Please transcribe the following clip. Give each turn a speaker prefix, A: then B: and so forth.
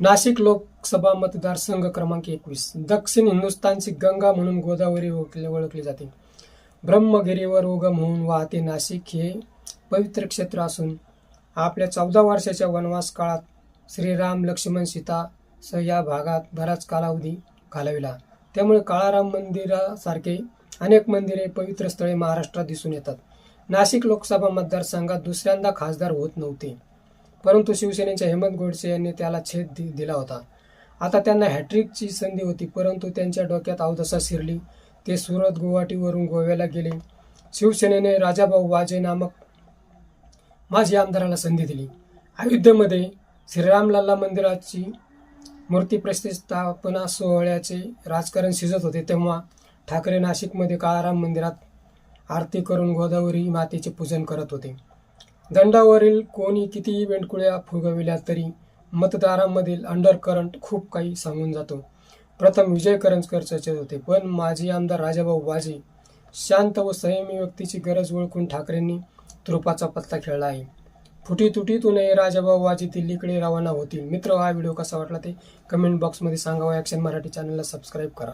A: नाशिक लोकसभा मतदारसंघ क्रमांक एकवीस. दक्षिण हिंदुस्थानची गंगा म्हणून गोदावरी ओळखली ओळखली जाते. ब्रह्मगिरीवर उगम होऊन वाहते नाशिक हे पवित्र क्षेत्र असून आपल्या चौदा वर्षाच्या वनवास काळात श्रीराम लक्ष्मण सीता सह या भागात बराच कालावधी घालविला. त्यामुळे काळाराम मंदिरासारखे अनेक मंदिरे पवित्र स्थळे महाराष्ट्रात दिसून येतात. नाशिक लोकसभा मतदारसंघात दुसऱ्यांदा खासदार होत नव्हते. परंतु शिवसेनेच्या हेमंत गोडसे यांनी त्याला छेद दि- दिला होता. आता त्यांना हॅट्रिकची संधी होती परंतु त्यांच्या डोक्यात अवदसा शिरली. ते सुरत गुवाहाटीवरून गोव्याला गेले. शिवसेनेने राजाभाऊ वाजे नामक माजी आमदाराला संधी दिली. अयोध्येमध्ये श्रीरामलल्ला मंदिराची मूर्ती प्रतिष्ठापना सोहळ्याचे राजकारण शिजत होते तेव्हा ठाकरे नाशिकमध्ये काळाराम मंदिरात आरती करून गोदावरी मातेचे पूजन करत होते. दंडावरील कोणी कितीही वेंडकुळ्या फुगविल्या तरी मतदारांमधील अंडर करंट खूप काही सांगून जातो. प्रथम विजय करंजकर चर्चेत होते. पण माजी आमदार राजाभाऊ वाजे शांत व संयमी व्यक्तीची गरज ओळखून ठाकरेंनी तुरुपाचा पत्ता खेळला आहे. फुटी तुटीतूनही राजाभाऊ वाजे दिल्लीकडे रवाना होतील. मित्र हा व्हिडिओ कसा वाटला ते कमेंट बॉक्समध्ये सांगावा ॲक्शन मराठी चॅनलला सबस्क्राईब करा.